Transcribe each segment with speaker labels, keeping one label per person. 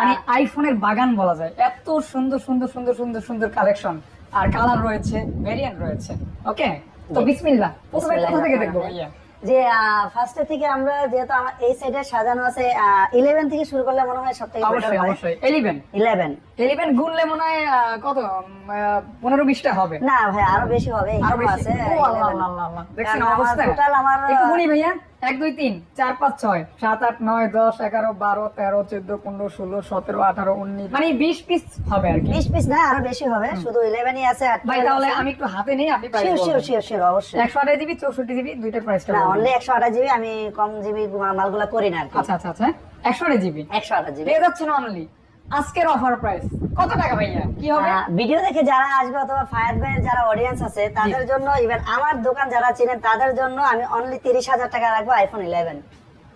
Speaker 1: মানে আইফোনের বাগান বলা যায় এত সুন্দর সুন্দর সুন্দর সুন্দর সুন্দর কালেকশন আর কালার রয়েছে ভেরিয়েন্ট রয়েছে ওকে তো বিসমিল্লাহ প্রথমে কোথা থেকে দেখবো
Speaker 2: যে ফার্স্টে থেকে আমরা যেহেতু আমার এই সাইডে সাজানো আছে ইলেভেন থেকে শুরু করলে মনে হয় সব থেকে অবশ্যই অবশ্যই ইলেভেন ইলেভেন
Speaker 1: ইলেভেন গুনলে মনে হয় কত পনেরো বিশটা হবে
Speaker 2: না ভাই আরো বেশি হবে
Speaker 1: আরো বেশি আছে টোটাল আমার একটু গুনি ভাইয়া এক দুই তিন চার পাঁচ ছয় সাত আট নয় দশ এগারো বারো তেরো চোদ্দ পনেরো ষোলো সতেরো আঠারো উনিশ মানে বিশ পিস হবে আর কি
Speaker 2: বিশ পিস না আরো বেশি হবে শুধু ইলেভেনই আছে
Speaker 1: ভাই তাহলে আমি একটু হাতে নেই আপনি
Speaker 2: শিওর শিওর শিওর অবশ্যই
Speaker 1: একশো আঠাশ জিবি চৌষট্টি জিবি দুইটা প্রাইস না
Speaker 2: অনলি একশো আঠাশ জিবি আমি কম জিবি মালগুলা করি না
Speaker 1: আচ্ছা আচ্ছা আচ্ছা হ্যাঁ? একশো আঠাশ জিবি একশো আঠাশ জিবি পেয়ে না অনলি আজকের অফার প্রাইস কত টাকা ভাইয়া কি হবে
Speaker 2: ভিডিও দেখে যারা আসবে অথবা ফায়ার ভাইয়ের যারা অডিয়েন্স আছে তাদের জন্য ইভেন আমার দোকান যারা চিনেন তাদের জন্য আমি অনলি তিরিশ হাজার টাকা রাখবো আইফোন ইলেভেন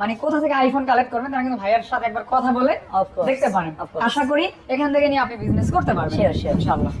Speaker 1: মানে কোথা থেকে আইফোন কালেক্ট করবেন তারা কিন্তু ভাইয়ার সাথে একবার কথা বলে দেখতে পারেন আশা করি এখান থেকে নিয়ে আপনি বিজনেস করতে পারবেন ইনশাআল্লাহ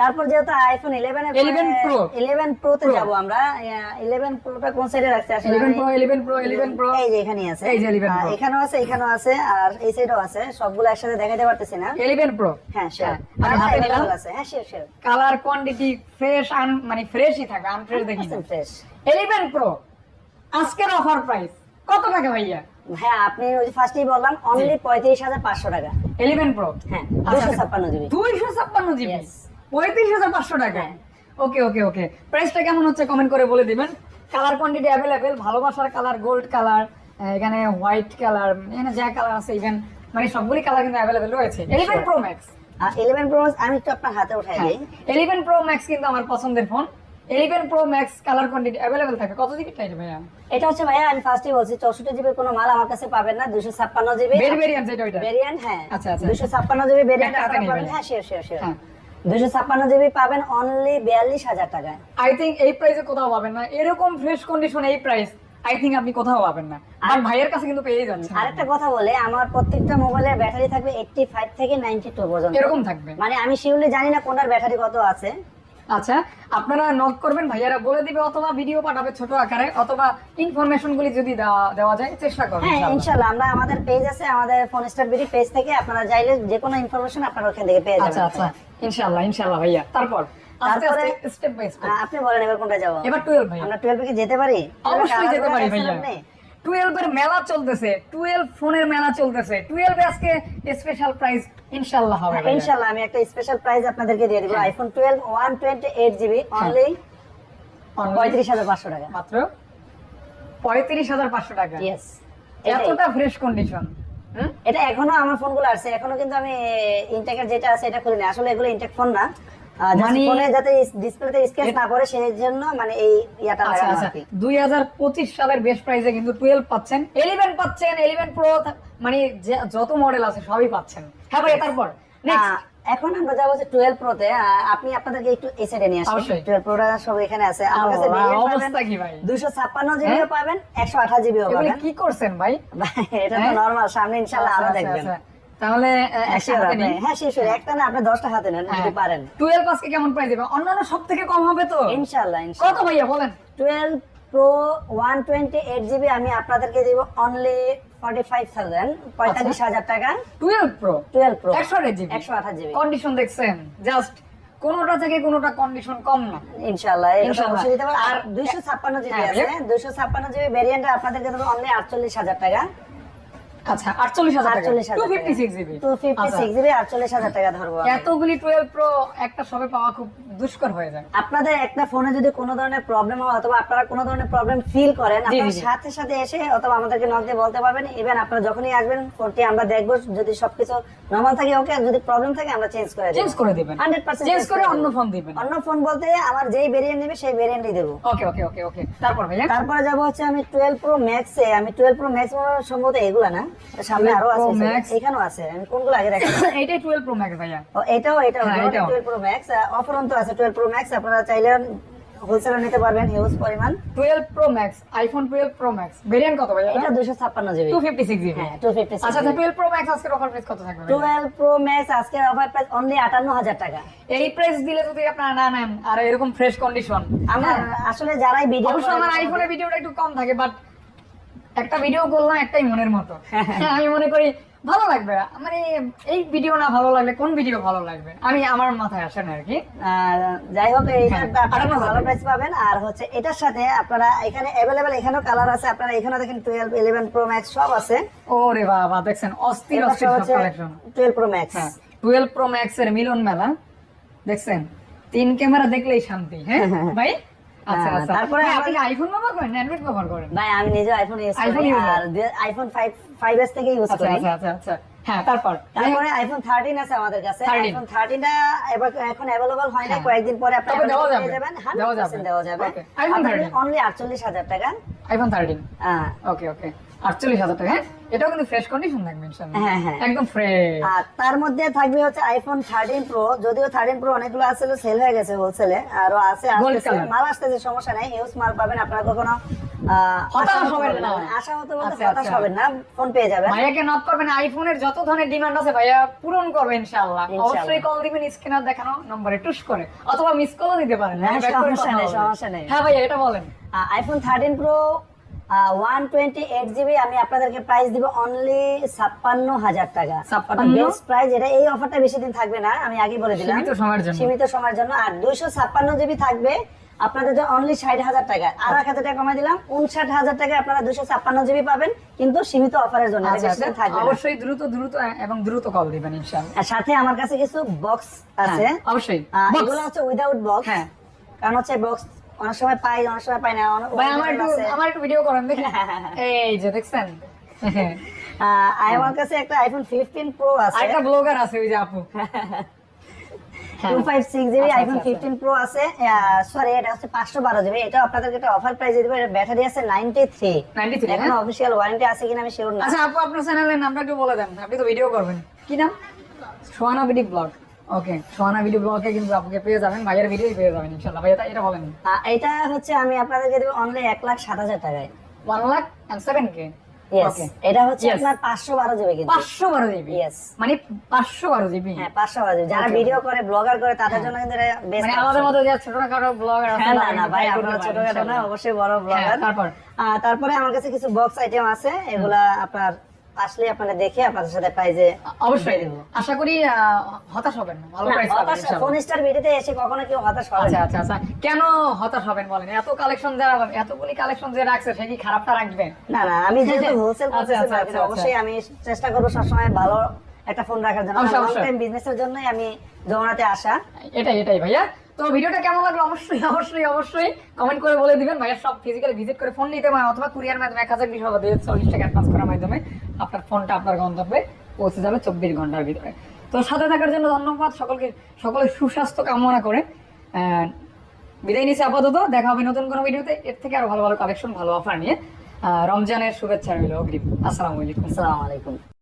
Speaker 2: তারপর যেহেতু আইফোন প্রো প্রো তে আমরা কোন সাইডে আছে
Speaker 1: প্রো প্রো প্রো
Speaker 2: এই যে এখানে আছে এই যে প্রো এখানেও আছে এখানেও আছে আর এই সাইডেও আছে সবগুলো একসাথে দেখাতে পারতেছি না 11 প্রো হ্যাঁ শেয়ার হ্যাঁ, হাতে নিলাম আছে হ্যাঁ
Speaker 1: কালার কোয়ান্টিটি ফ্রেশ আন মানে ফ্রেশই থাকবে আনফ্রেশ দেখি ফ্রেশ 11 প্রো আজকের অফার প্রাইস কত টাকা ভাইয়া
Speaker 2: হ্যাঁ আপনি ওই যে ফার্স্টেই বললাম অনলি পঁয়ত্রিশ হাজার পাঁচশো টাকা এলিভেন প্রো হ্যাঁ আচ্ছা, আচ্ছা। দুশো ছাপ্পান্ন জিবি
Speaker 1: দুইশো ছাপ্পান্ন জিবি পঁয়ত্রিশ হাজার পাঁচশো টাকা ওকে ওকে ওকে প্রাইসটা কেমন হচ্ছে কমেন্ট করে বলে দিবেন কালার কোয়ান্টিটি অ্যাভেলেবেল ভালোবাসার কালার গোল্ড কালার এখানে হোয়াইট কালার এখানে যা কালার আছে ইভেন মানে সবগুলি কালার কিন্তু অ্যাভেলেবেল রয়েছে এলিভেন প্রো ম্যাক্স
Speaker 2: আর ইলেভেন প্রো ম্যাক্স আমি একটু আপনার হাতে উঠাই হ্যাঁ। দিই
Speaker 1: ইলেভেন প্রো ম্যাক্স কিন্তু আমার পছন্দের phone 11 pro max colour quantity available থাকে কত জিবি চাই ভাইয়া
Speaker 2: এটা হচ্ছে ভাইয়া আমি ফারস্টই বলছি 64 জিবি কোনো মাল আমার কাছে পাবেন না দুশো ছাপ্পান্ন জিবি ভেরিয়েন্ট যেটা ওইটা ভেরিয়েন্ট হ্যাঁ আচ্ছা আচ্ছা 256 জিবি ভেরিয়েন্ট পাবেন হ্যাঁ শিওর শিওর শিওর হ্যাঁ
Speaker 1: এরকম ফ্রেশ কন্ডিশন প্রাইস আই আপনি কোথাও পাবেন না আর ভাইয়ের কাছে কিন্তু
Speaker 2: আরেকটা কথা বলে আমার প্রত্যেকটা ব্যাটারি থাকবে থেকে মানে আমি শিউলি জানি না ব্যাটারি কত আছে
Speaker 1: আচ্ছা আপনারা নক করবেন ভাইয়ারা বলে দিবে অথবা ভিডিও পাঠাবে ছোট আকারে অথবা ইনফরমেশন গুলি যদি দেওয়া যায় চেষ্টা করবেন
Speaker 2: হ্যাঁ ইনশাআল্লাহ আমরা আমাদের পেজ আছে আমাদের ফোন স্টার বিডি পেজ থেকে আপনারা যাইলে যে কোনো ইনফরমেশন আপনারা ওখান থেকে পেয়ে আচ্ছা,
Speaker 1: যাবেন আচ্ছা আচ্ছা ইনশাআল্লাহ ইনশাআল্লাহ ভাইয়া তারপর
Speaker 2: আপনি বলেন এবার কোনটা যাবো এবার টুয়েলভ ভাই আমরা টুয়েলভ এ যেতে পারি
Speaker 1: অবশ্যই যেতে পারি ভাইয়া টুয়েলভের মেলা চলতেছে টুয়েলভ ফোনের মেলা চলতেছে টুয়েলভে আজকে স্পেশাল প্রাইস ইনশাল্লাহ হবে
Speaker 2: ইনশাল্লাহ আমি একটা স্পেশাল প্রাইস আপনাদেরকে দিয়ে দেবো iPhone twelve one twenty eight GB only পঁয়ত্রিশ হাজার পাঁচশো টাকা
Speaker 1: মাত্র পঁয়ত্রিশ হাজার পাঁচশো টাকা ইয়েস এতটা ফ্রেশ কন্ডিশন
Speaker 2: এটা এখনো আমার ফোনগুলো আছে এখনো কিন্তু আমি ইনটেকের যেটা আছে এটা খুলিনি আসলে এগুলো ইনটেক ফোন না আপনি আপনাদেরকে একটু এসে নিয়ে আসেন সব এখানে আছে আমার কাছে দুশো ছাপ্পান্ন হ্যাঁ? পাবেন একশো আঠাশ জিবিও
Speaker 1: পাবেন কি করছেন ভাই
Speaker 2: এটা তো নর্মাল হ্যাঁ? সামনে ইনশাল্লাহ আচ্ছা, আরো আচ্ছা, দেখবেন আচ্ছা।
Speaker 1: তাহলে হ্যাঁ
Speaker 2: শেষ হয়ে আপনি দশটা হাতে নেন হ্যাঁ।
Speaker 1: সব থেকে কম হবে তো ইনশাল্লাহ কত ভাইয়া বলেন
Speaker 2: pro one twenty eight GB আমি আপনাদেরকে দেবো অনলি ফর্টি ফাইভ থাউজেন্ড পঁয়তাল্লিশ আচ্ছা। হাজার টাকা টুয়েলভ প্রো টুয়েলভ প্রো একশো জিবি একশো আঠাশ জিবি
Speaker 1: কন্ডিশন দেখছেন জাস্ট কোনটা থেকে কোনটা কন্ডিশন কম না
Speaker 2: ইনশাআল্লাহ ইনশাআল্লাহ আর 256 জিবি আছে দুইশো ছাপ্পান্ন জিবি ভেরিয়েন্ট আপনাদের কাছে অনলি হাজার টাকা আচ্ছা, আচ্ছা। আপনাদের একটা ফোনে যদি ধরনের প্রবলেম হয় অথবা আপনারা ধরনের প্রবলেম ফিল করেন সাথে সাথে এসে অথবা আমাদেরকে বলতে পারবেন আপনারা যখনই আসবেন ফোনটি আমরা দেখবো যদি সবকিছু নর্মাল থাকে ওকে যদি প্রবলেম থাকে আমরা চেঞ্জ করে
Speaker 1: চেঞ্জ করে চেঞ্জ করে অন্য ফোন দিবেন
Speaker 2: অন্য ফোন বলতে আমার যেই ভেরিয়েন্ট নেবে সেই ভেরিয়েন্টই দেবো
Speaker 1: ওকে ওকে ওকে ওকে তারপর
Speaker 2: তারপরে যাবো হচ্ছে আমি টুয়েলভ প্রো ম্যাক্স এ আমি টুয়েলভ প্রো ম্যাক্স সম্ভবত এগুলা না সামনে আছে এটাও হ্যাঁ, আপনারা এটা হ্যাঁ, আচ্ছা max pro max offer price only টাকা
Speaker 1: এই প্রাইস দিলে যদি না নেন আর এরকম ফ্রেশ কন্ডিশন
Speaker 2: আমরা আসলে যারা ভিডিও
Speaker 1: আইফোনের ভিডিওটা একটু কম থাকে বাট একটা ভিডিও করলাম একটাই মনের মতো হ্যাঁ, আমি মনে করি ভালো লাগবে মানে এই ভিডিও না ভালো লাগলে কোন ভিডিও ভালো লাগবে আমি আমার মাথায় আসেন আর কি
Speaker 2: যাই হোক আপনারা হ্যাঁ। ভালো প্রাইস পাবেন আর হচ্ছে এটার সাথে আপনারা এখানে অ্যাভেলেবেল এখানেও কালার আছে আপনারা এখানে দেখেন টুয়েলভ ইলেভেন প্রো ম্যাক্স সব আছে
Speaker 1: ও রে বাবা দেখছেন অস্থির অস্থির collection 12 pro max twelve pro max এর মিলন মেলা দেখছেন তিন ক্যামেরা দেখলেই শান্তি হ্যাঁ, হ্যাঁ ভাই আচ্ছা, হ্যাঁ, আচ্ছা। তারপরে আইফোন ব্যবহার
Speaker 2: আচ্ছা, আচ্ছা হ্যাঁ, আছে আমাদের কাছে আইফোন 13 টা এখন अवेलेबल হয় না হ্যাঁ। কয়েকদিন পরে আপনি দেওয়া যাবে দেওয়া যাবে টাকা
Speaker 1: আইফোন 13 ওকে ওকে আটচল্লিশ হাজার টাকা হ্যাঁ এটাও কিন্তু ফ্রেশ কন্ডিশন থাকবে হ্যাঁ, হ্যাঁ একদম ফ্রেশ
Speaker 2: আর তার মধ্যে থাকবে হচ্ছে আইফোন থার্টিন প্রো যদিও থার্টিন প্রো অনেকগুলো আসলে সেল হয়ে গেছে হোলসেলে আরো আছে মাল আসতেছে সমস্যা নাই হিউজ মাল পাবেন আপনারা কখনো নক আচ্ছা, আচ্ছা।
Speaker 1: করবেন আইফোনের যত ধরনের পূরণ করবে দেখানো নম্বরে টুস করে অথবা মিস কলও দিতে পারেন হ্যাঁ? হ্যাঁ, সমস্যা হ্যাঁ ভাইয়া এটা বলেন
Speaker 2: আইফোন থার্টিন প্রো সীমিত জন্য থাকবে আপনারা দুশো ছাপ্পান্ন জিবি পাবেন কিন্তু সীমিত অফারের জন্য আচ্ছা, আচ্ছা।
Speaker 1: অবশ্যই দ্রুত দ্রুত এবং দ্রুত কল দিবেন
Speaker 2: আর সাথে আমার কাছে কিছু বক্স আছে হ্যাঁ,
Speaker 1: অবশ্যই এগুলো
Speaker 2: হচ্ছে উইদাউট হ্যাঁ। বক্স কারণ হচ্ছে বক্স অনেক সময় পাই অনেক সময় পাই না
Speaker 1: ভাই আমার একটু আমার একটু ভিডিও করেন দেখি এই যে দেখছেন
Speaker 2: আমার কাছে একটা আইফোন ফিফটিন প্রো আছে
Speaker 1: একটা ব্লগার আছে ওই যে আপু
Speaker 2: সরি আচ্ছা, আচ্ছা, আচ্ছা। এটা এটা একটা অফার ব্যাটারি আছে হ্যাঁ? এখন ওয়ারেন্টি আছে কিনা আমি
Speaker 1: আপু আপনার চ্যানেলের নামটা একটু বলে দেন আপনি তো ভিডিও করবেন কি নাম Sohana BD blog okay video ব্লগে কিন্তু পেয়ে যাবেন ভাইয়ের ভিডিওই পেয়ে যাবেন ইনশাআল্লাহ এটা বলেন
Speaker 2: এটা হচ্ছে আমি আপনাদেরকে দেব অনলি লাখ হাজার টাকায়
Speaker 1: লাখ কে
Speaker 2: পাঁচশো বারো জিবি
Speaker 1: পাঁচশো বারো মানে
Speaker 2: হ্যাঁ, যারা ভিডিও করে ব্লগার করে তাদের হ্যাঁ। জন্য মানে
Speaker 1: আমাদের ব্লগার আছে
Speaker 2: হ্যাঁ, অবশ্যই বড় তারপর তারপরে আমার কাছে কিছু বক্স আইটেম আছে এগুলা আপনার আসলে আপনারা দেখে আপনাদের সাথে
Speaker 1: অবশ্যই আশা করি হতাশ হবেন না ভালো পাবেন
Speaker 2: ফোন স্টার ভিডিওতে এসে কখনো কেউ হতাশ হবে
Speaker 1: আচ্ছা, আচ্ছা আচ্ছা কেন হতাশ হবেন বলেন এত কালেকশন যারা এতগুলি কালেকশন যে রাখছে সে কি খারাপটা রাখবেন
Speaker 2: না না আমি যেহেতু হোলসেল আচ্ছা, আচ্ছা, অবশ্যই আমি চেষ্টা করব সবসময় ভালো একটা ফোন রাখার জন্য লং টাইম বিজনেসের জন্যই আমি জমানাতে আসা
Speaker 1: এটাই এটাই ভাইয়া তো ভিডিওটা কেমন লাগলো অবশ্যই অবশ্যই অবশ্যই কমেন্ট করে বলে দিবেন ভাইয়ের সব ফিজিক্যালি ভিজিট করে ফোন নিতে পারেন অথবা কুরিয়ার মাধ্যমে এক হাজার বিশ বা দুই চল্লিশ টাকা অ্যাডভান্স করার মাধ্যমে আপনার ফোনটা আপনার গন্তব্যে পৌঁছে যাবে চব্বিশ ঘন্টার ভিতরে তো সাথে থাকার জন্য ধন্যবাদ সকলকে সকলের সুস্বাস্থ্য কামনা করে বিদায় নিচ্ছি আপাতত দেখা হবে নতুন কোনো ভিডিওতে এর থেকে আরো ভালো ভালো কালেকশন ভালো অফার নিয়ে রমজানের শুভেচ্ছা রইল অগ্রিম আসসালামু আলাইকুম আসসালামু আলাইকুম